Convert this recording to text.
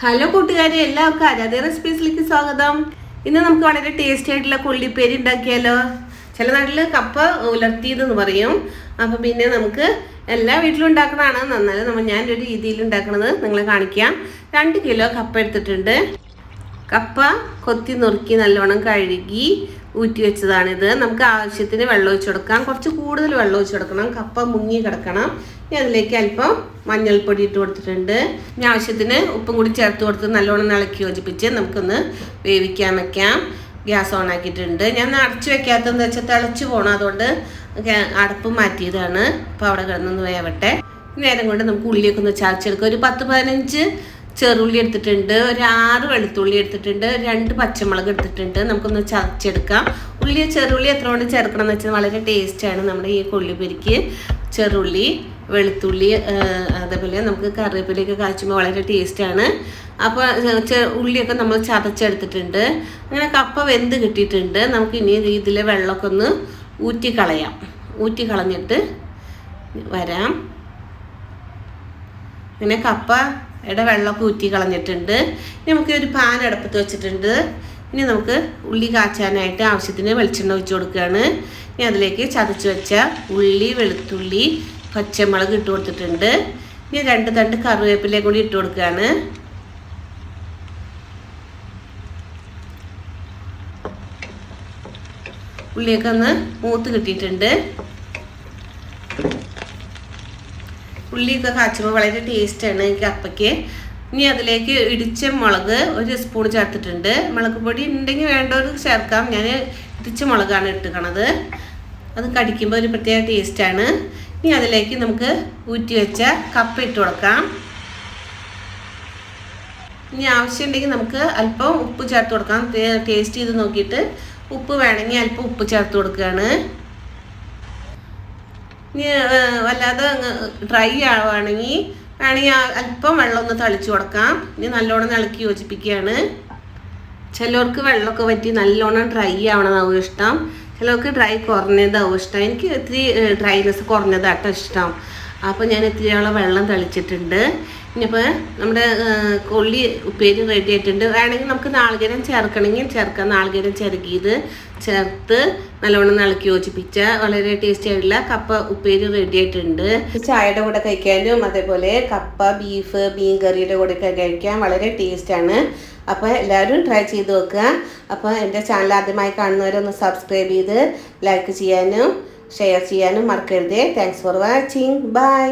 Hello കൂട്ടുകാരെ എല്ലാവർക്കും ആരാധ്യ റെസിപ്പീസിലേക്ക് സ്വാഗതം. ഇന്ന് നമുക്ക് വളരെ ടേസ്റ്റി ആയിട്ടുള്ള കൊള്ളിപ്പേരി ഉണ്ടാക്കിയാലോ? ചില നാട്ടിൽ കപ്പ ഉലർത്തിയതെന്ന് പറയും. അപ്പം പിന്നെ നമുക്ക് എല്ലാ വീട്ടിലും ഉണ്ടാക്കുന്നതാണ്. നന്നായി നമ്മൾ ഞാനൊരു രീതിയിൽ ഉണ്ടാക്കുന്നത് നിങ്ങളെ കാണിക്കാം. രണ്ട് കിലോ കപ്പ എടുത്തിട്ടുണ്ട്. കപ്പ കൊത്തി നുറുക്കി നല്ലോണം കഴുകി ഊറ്റി വെച്ചതാണിത് നമുക്ക് ആവശ്യത്തിന് വെള്ളം ഒഴിച്ചു കൊടുക്കാം. കുറച്ച് കൂടുതൽ വെള്ളം ഒഴിച്ചു കൊടുക്കണം. കപ്പ മുങ്ങി കിടക്കണം. ഇനി അതിലേക്ക് അല്പം മഞ്ഞൾപ്പൊടി ഇട്ട് കൊടുത്തിട്ടുണ്ട്. ഇനി ആവശ്യത്തിന് ഉപ്പും കൂടി ചേർത്ത് കൊടുത്ത് നല്ലോണം ഇളക്കി യോജിപ്പിച്ച് നമുക്കൊന്ന് വേവിക്കാൻ വെക്കാം. ഗ്യാസ് ഓൺ ആക്കിയിട്ടുണ്ട്. ഞാൻ അടച്ചു വെക്കാത്തതെന്ന് വെച്ചാൽ തിളച്ച് പോകണം അതുകൊണ്ട് അടപ്പ് മാറ്റിയതാണ്. അപ്പോൾ അവിടെ കിടന്നൊന്ന് വേവട്ടെ. നേരം കൊണ്ട് നമുക്ക് ഉള്ളിയൊക്കെ ഒന്ന് ചാച്ചെടുക്കാം ഒരു പത്ത് പതിനഞ്ച് ചെറുള്ളി എടുത്തിട്ടുണ്ട് ഒരു ആറ് വെളുത്തുള്ളി എടുത്തിട്ടുണ്ട് രണ്ട് പച്ചമുളക് എടുത്തിട്ടുണ്ട്. നമുക്കൊന്ന് ചതച്ചെടുക്കാം. ഉള്ളി ചെറുള്ളി എത്ര കൊണ്ട് ചേർക്കണം എന്ന് വെച്ചാൽ വളരെ ടേസ്റ്റാണ് നമ്മുടെ ഈ കൊള്ളിപ്പരിക്ക്. ചെറുള്ളി വെളുത്തുള്ളി അതേപോലെ നമുക്ക് കറിവേപ്പിലയൊക്കെ കാച്ചുമ്പോൾ വളരെ ടേസ്റ്റാണ് അപ്പോൾ ഉള്ളിയൊക്കെ നമ്മൾ ചതച്ചെടുത്തിട്ടുണ്ട്. അങ്ങനെ കപ്പ വെന്ത് കിട്ടിയിട്ടുണ്ട്. നമുക്ക് ഇനി ഇതിലെ വെള്ളമൊക്കെ ഒന്ന് ഊറ്റി കളയാം. ഊറ്റി കളഞ്ഞിട്ട് വരാം. പിന്നെ കപ്പയുടെ വെള്ളമൊക്കെ ഊറ്റി കളഞ്ഞിട്ടുണ്ട്. നമുക്ക് ഒരു പാൻ അടുപ്പത്ത് വെച്ചിട്ടുണ്ട്. ഇനി നമുക്ക് ഉള്ളി കാച്ചാനായിട്ട് ആവശ്യത്തിന് വെളിച്ചെണ്ണ ഒഴിച്ചു കൊടുക്കുകയാണ്. ഇനി അതിലേക്ക് ചതച്ച് വെച്ച ഉള്ളി വെളുത്തുള്ളി പച്ചമുളക് ഇട്ട് കൊടുത്തിട്ടുണ്ട്. ഇനി രണ്ട് തണ്ട് കറിവേപ്പിലയും കൂടി ഇട്ട് കൊടുക്കുകയാണ്. ഉള്ളിയൊക്കെ ഒന്ന് മൂത്ത് കിട്ടിയിട്ടുണ്ട്. ഉള്ളിയൊക്കെ കാച്ചുമ്പോൾ വളരെ ടേസ്റ്റാണ് ഈ കപ്പയ്ക്ക്. ഇനി അതിലേക്ക് ഇടിച്ച മുളക് ഒരു സ്പൂൺ ചേർത്തിട്ടുണ്ട്. മുളക് പൊടി ഉണ്ടെങ്കിൽ വേണ്ടവർ ചേർക്കാം. ഞാൻ ഇടിച്ച മുളകാണ് ഇട്ടുക്കണത്. അത് കടിക്കുമ്പോൾ ഒരു പ്രത്യേക ടേസ്റ്റാണ് ഇനി അതിലേക്ക് നമുക്ക് ഊറ്റി വെച്ച കപ്പ ഇട്ട് കൊടുക്കാം. ഇനി ആവശ്യമുണ്ടെങ്കിൽ നമുക്ക് അല്പം ഉപ്പ് ചേർത്ത് കൊടുക്കാം. ടേസ്റ്റ് ചെയ്ത് നോക്കിയിട്ട്. ഉപ്പ് വേണമെങ്കിൽ അല്പം ഉപ്പ് ചേർത്ത് കൊടുക്കുകയാണ്. വല്ലാതെ ഡ്രൈ ആവുകയാണെങ്കിൽ വേണമെങ്കിൽ അല്പം വെള്ളം ഒന്ന് തളിച്ചു കൊടുക്കാം. ഇനി നല്ലോണം ഇളക്കി യോജിപ്പിക്കുകയാണ്. ചിലർക്ക് വെള്ളമൊക്കെ പറ്റി നല്ലോണം ഡ്രൈ ആവണതാവും ഇഷ്ടം. ചിലർക്ക് ഡ്രൈ കുറഞ്ഞതാവും ഇഷ്ടം. എനിക്ക് ഇത്തിരി ഡ്രൈനെസ് കുറഞ്ഞതാട്ടോ ഇഷ്ടം. അപ്പോൾ ഞാൻ ഇത്തിരിയോളം വെള്ളം തളിച്ചിട്ടുണ്ട്. ഇനിയിപ്പോൾ നമ്മുടെ കൊള്ളി ഉപ്പേരി റെഡി ആയിട്ടുണ്ട്. വേണമെങ്കിൽ നമുക്ക് നാളികേരം ചേർക്കണമെങ്കിൽ ചേർക്കാം. നാളികേരം ചിരകിയത് ചേർത്ത് നല്ലവണ്ണം ഇളക്കി യോജിപ്പിച്ച വളരെ ടേസ്റ്റി ആയിട്ടുള്ള കപ്പ ഉപ്പേരി റെഡി ആയിട്ടുണ്ട്. ചായയുടെ കൂടെ കഴിക്കാനും അതേപോലെ കപ്പ ബീഫ് മീൻ കറിയുടെ കൂടെ ഒക്കെ കഴിക്കാൻ വളരെ ടേസ്റ്റാണ് അപ്പോൾ എല്ലാവരും ട്രൈ ചെയ്ത് നോക്കുക. അപ്പോൾ എന്റെ ചാനൽ ആദ്യമായി കാണുന്നവരൊന്ന് സബ്സ്ക്രൈബ് ചെയ്ത് ലൈക്ക് ചെയ്യാനും ഷെയർ ചെയ്യാനും മറക്കരുതേ. Thanks for watching bye